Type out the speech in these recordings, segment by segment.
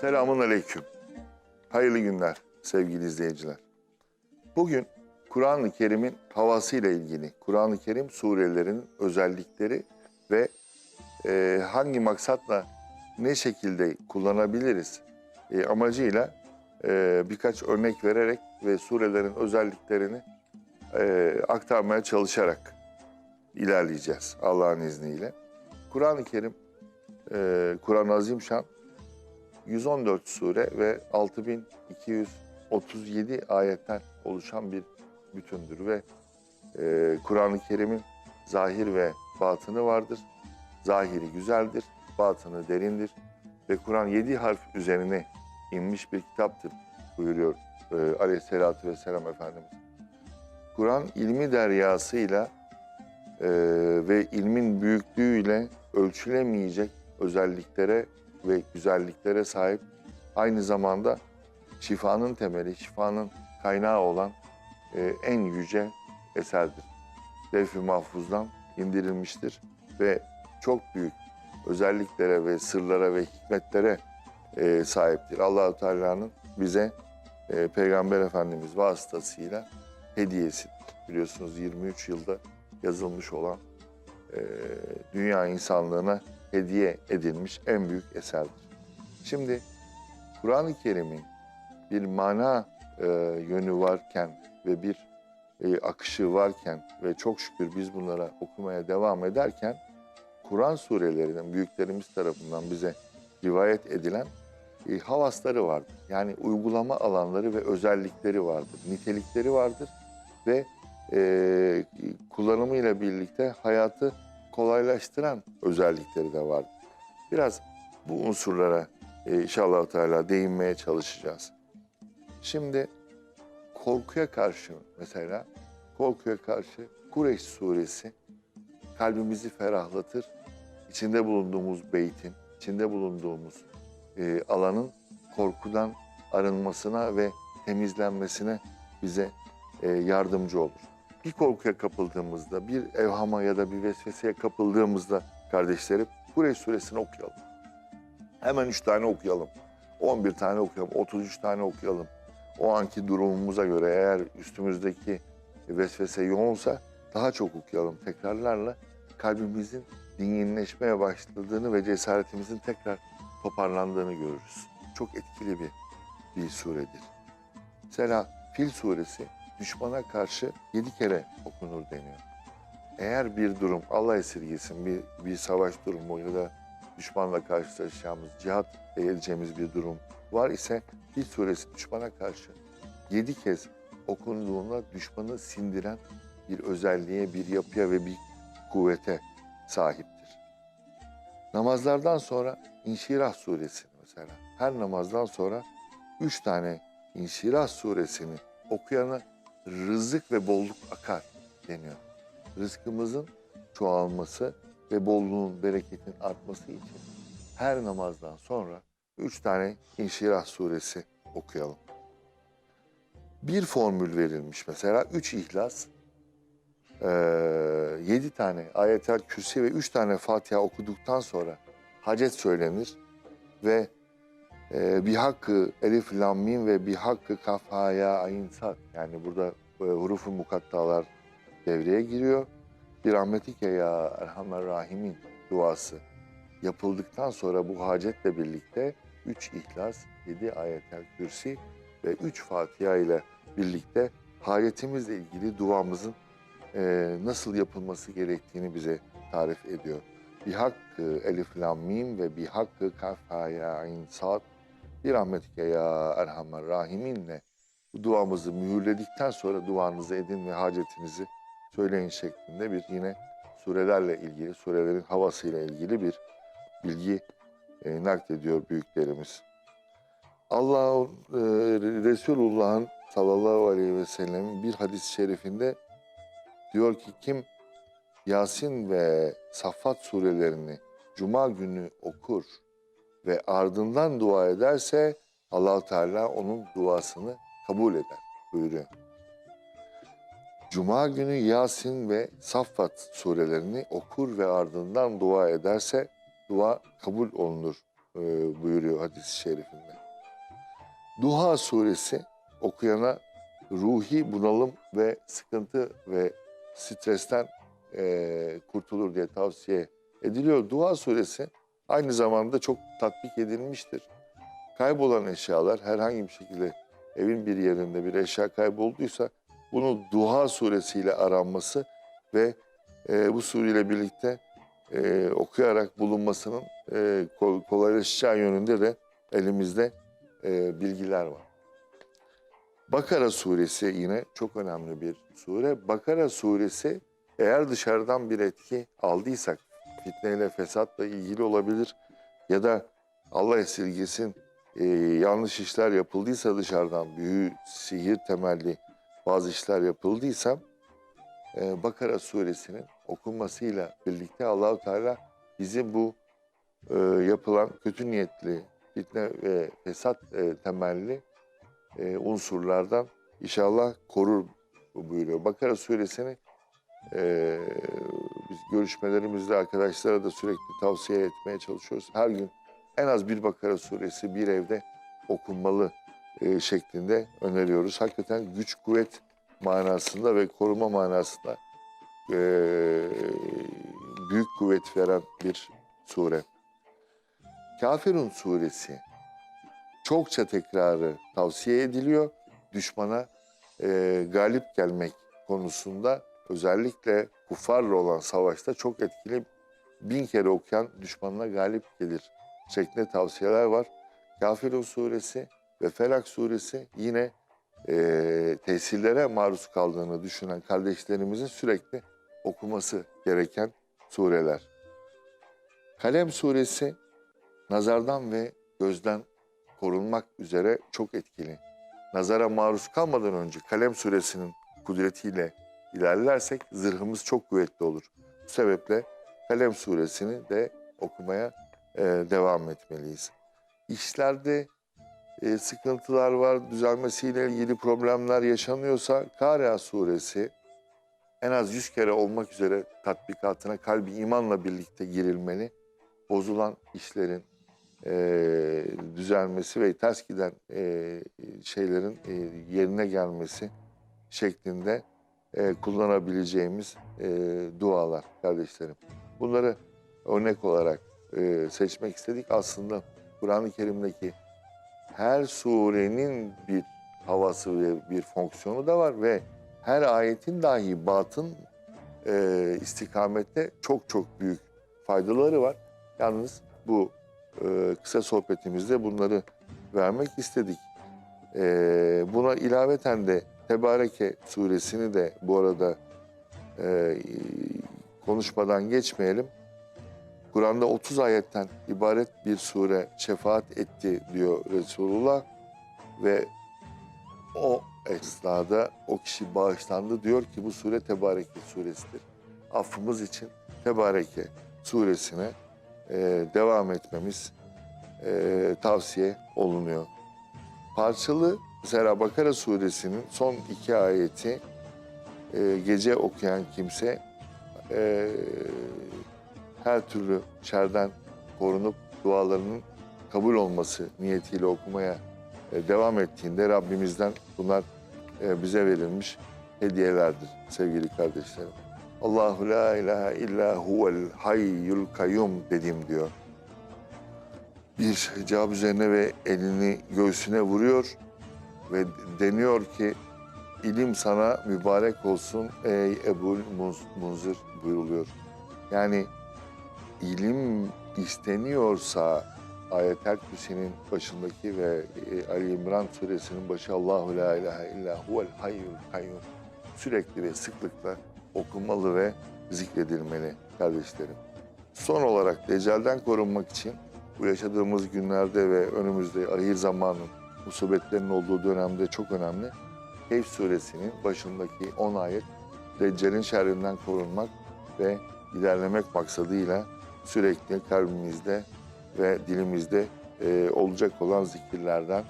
Selamun Aleyküm. Hayırlı günler sevgili izleyiciler. Bugün Kur'an-ı Kerim'in havasıyla ilgili, Kur'an-ı Kerim surelerinin özellikleri ve e, hangi maksatla ne şekilde kullanabiliriz e, amacıyla e, birkaç örnek vererek ve surelerin özelliklerini e, aktarmaya çalışarak ilerleyeceğiz Allah'ın izniyle. Kur'an-ı Kerim, e, Kur'an-ı Azimşan 114 sure ve 6237 ayetten oluşan bir bütündür ve e, Kur'an-ı Kerim'in zahir ve batını vardır. Zahiri güzeldir, batını derindir ve Kur'an yedi harf üzerine inmiş bir kitaptır buyuruyor e, aleyhissalatü vesselam Efendimiz. Kur'an ilmi deryasıyla e, ve ilmin büyüklüğüyle ölçülemeyecek özelliklere ve güzelliklere sahip. Aynı zamanda şifanın temeli, şifanın kaynağı olan e, en yüce eserdir. Levh-i Mahfuz'dan indirilmiştir ve çok büyük özelliklere ve sırlara ve hikmetlere e, sahiptir. Allahu Teala'nın bize e, Peygamber Efendimiz vasıtasıyla hediyesi. Biliyorsunuz 23 yılda yazılmış olan e, dünya insanlığına hediye edilmiş en büyük eserdir. Şimdi Kur'an-ı Kerim'in bir mana e, yönü varken ve bir e, akışı varken ve çok şükür biz bunlara okumaya devam ederken Kur'an surelerinin büyüklerimiz tarafından bize rivayet edilen e, havasları vardır. Yani uygulama alanları ve özellikleri vardır, nitelikleri vardır ve e, kullanımıyla birlikte hayatı kolaylaştıran özellikleri de vardır. Biraz bu unsurlara e, inşallah Teala değinmeye çalışacağız. Şimdi korkuya karşı mesela korkuya karşı Kureyş suresi kalbimizi ferahlatır. İçinde bulunduğumuz beytin, içinde bulunduğumuz e, alanın korkudan arınmasına ve temizlenmesine bize e, yardımcı olur. Bir korkuya kapıldığımızda, bir evhama ya da bir vesveseye kapıldığımızda kardeşlerim Kureyş suresini okuyalım. Hemen üç tane okuyalım. 11 tane okuyalım, 33 tane okuyalım. O anki durumumuza göre eğer üstümüzdeki vesvese yoğunsa daha çok okuyalım tekrarlarla. Kalbimizin dinginleşmeye başladığını ve cesaretimizin tekrar toparlandığını görürüz. Çok etkili bir, bir suredir. Mesela Fil suresi düşmana karşı yedi kere okunur deniyor. Eğer bir durum Allah esirgesin bir, bir savaş durumu ya da düşmanla karşılaşacağımız, cihat edeceğimiz bir durum var ise Fil suresi düşmana karşı yedi kez okunduğunda düşmanı sindiren bir özelliğe, bir yapıya ve bir kuvvete sahiptir. Namazlardan sonra İnşirah suresi mesela her namazdan sonra üç tane İnşirah suresini okuyana rızık ve bolluk akar deniyor. Rızkımızın çoğalması ve bolluğun, bereketin artması için her namazdan sonra üç tane İnşirah suresi okuyalım. Bir formül verilmiş mesela üç ihlas, eee, yedi tane ayetel kürsi ve üç tane Fatiha okuduktan sonra hacet söylenir ve e, bir hakkı elif lam mim ve bir hakkı kaf ha ya ayn sad yani burada e, hurufu mukattalar devreye giriyor. Bir rahmetike ya erhamer rahimin duası yapıldıktan sonra bu hacetle birlikte üç ihlas, yedi ayetel kürsi ve üç Fatiha ile birlikte hayetimizle ilgili duamızın e, nasıl yapılması gerektiğini bize tarif ediyor. Bir hakkı elif lam mim ve bir hakkı kaf ha ya ayn bir rahmetike ya erhamer rahiminle bu duamızı mühürledikten sonra duanızı edin ve hacetinizi söyleyin şeklinde bir yine surelerle ilgili, surelerin havasıyla ilgili bir bilgi e, naklediyor büyüklerimiz. Allah e, Resulullah'ın sallallahu aleyhi ve sellem'in bir hadis-i şerifinde diyor ki kim Yasin ve Saffat surelerini cuma günü okur ve ardından dua ederse allah Teala onun duasını kabul eder buyuruyor. Cuma günü Yasin ve Saffat surelerini okur ve ardından dua ederse dua kabul olunur e, buyuruyor hadis-i şerifinde. Duha suresi okuyana ruhi bunalım ve sıkıntı ve stresten e, kurtulur diye tavsiye ediliyor. Dua suresi aynı zamanda çok tatbik edilmiştir. Kaybolan eşyalar herhangi bir şekilde evin bir yerinde bir eşya kaybolduysa bunu Duha suresiyle aranması ve e, bu sureyle birlikte e, okuyarak bulunmasının e, kol- kolaylaşacağı yönünde de elimizde e, bilgiler var. Bakara suresi yine çok önemli bir sure. Bakara suresi eğer dışarıdan bir etki aldıysak fitneyle fesatla ilgili olabilir ya da Allah esirgesin e, yanlış işler yapıldıysa dışarıdan büyü, sihir temelli bazı işler yapıldıysa e, Bakara suresinin okunmasıyla birlikte Allahu Teala bizi bu e, yapılan kötü niyetli fitne ve fesat e, temelli e, unsurlardan inşallah korur buyuruyor. Bakara suresini e, görüşmelerimizde arkadaşlara da sürekli tavsiye etmeye çalışıyoruz. Her gün en az bir Bakara suresi bir evde okunmalı e, şeklinde öneriyoruz. Hakikaten güç, kuvvet manasında ve koruma manasında e, büyük kuvvet veren bir sure. Kafirun suresi çokça tekrarı tavsiye ediliyor. Düşmana e, galip gelmek konusunda özellikle kuffarla olan savaşta çok etkili bin kere okuyan düşmanına galip gelir şeklinde tavsiyeler var. Kafirun suresi ve Felak suresi yine e, tesirlere maruz kaldığını düşünen kardeşlerimizin sürekli okuması gereken sureler. Kalem suresi nazardan ve gözden korunmak üzere çok etkili. Nazara maruz kalmadan önce Kalem suresinin kudretiyle ilerlersek zırhımız çok kuvvetli olur. Bu sebeple Kalem suresini de okumaya e, devam etmeliyiz. İşlerde e, sıkıntılar var, düzelmesiyle ilgili problemler yaşanıyorsa Kariya suresi en az 100 kere olmak üzere tatbikatına kalbi imanla birlikte girilmeli. Bozulan işlerin e, düzelmesi ve ters giden e, şeylerin e, yerine gelmesi şeklinde e, kullanabileceğimiz e, dualar kardeşlerim. Bunları örnek olarak e, seçmek istedik. Aslında Kur'an-ı Kerim'deki her surenin bir havası ve bir fonksiyonu da var ve her ayetin dahi batın e, istikamette çok çok büyük faydaları var. Yalnız bu e, kısa sohbetimizde bunları vermek istedik. E, buna ilaveten de Tebareke suresini de bu arada e, konuşmadan geçmeyelim. Kur'an'da 30 ayetten ibaret bir sure şefaat etti diyor Resulullah ve o esnada o kişi bağışlandı diyor ki bu sure Tebareke suresidir. Affımız için Tebareke suresine e, devam etmemiz e, tavsiye olunuyor. Parçalı mesela Bakara suresinin son iki ayeti e, gece okuyan kimse e, her türlü şerden korunup dualarının kabul olması niyetiyle okumaya e, devam ettiğinde Rabbimizden bunlar e, bize verilmiş hediyelerdir sevgili kardeşlerim. Allahu la ilahe illa huvel hayyul kayyum dedim diyor. Bir cevap üzerine ve elini göğsüne vuruyor ve deniyor ki ilim sana mübarek olsun ey Muz- Munzir buyuruluyor. Yani ilim isteniyorsa Ayet-el Kürsi'nin başındaki ve e, Ali İmran suresinin başı Allahu la ilahe illa huvel hayyul kayyum sürekli ve sıklıkla okunmalı ve zikredilmeli kardeşlerim. Son olarak Deccal'den korunmak için bu yaşadığımız günlerde ve önümüzde ahir zamanın musibetlerin olduğu dönemde çok önemli. Keyf suresinin başındaki 10 ayet Deccal'in şerrinden korunmak ve ilerlemek maksadıyla sürekli kalbimizde ve dilimizde e, olacak olan zikirlerden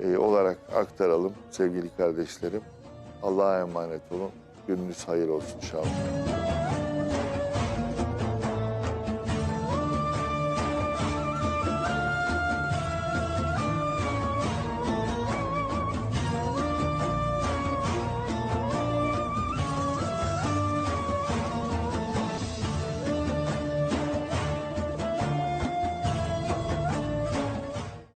e, olarak aktaralım sevgili kardeşlerim. Allah'a emanet olun. Gününüz hayır olsun inşallah.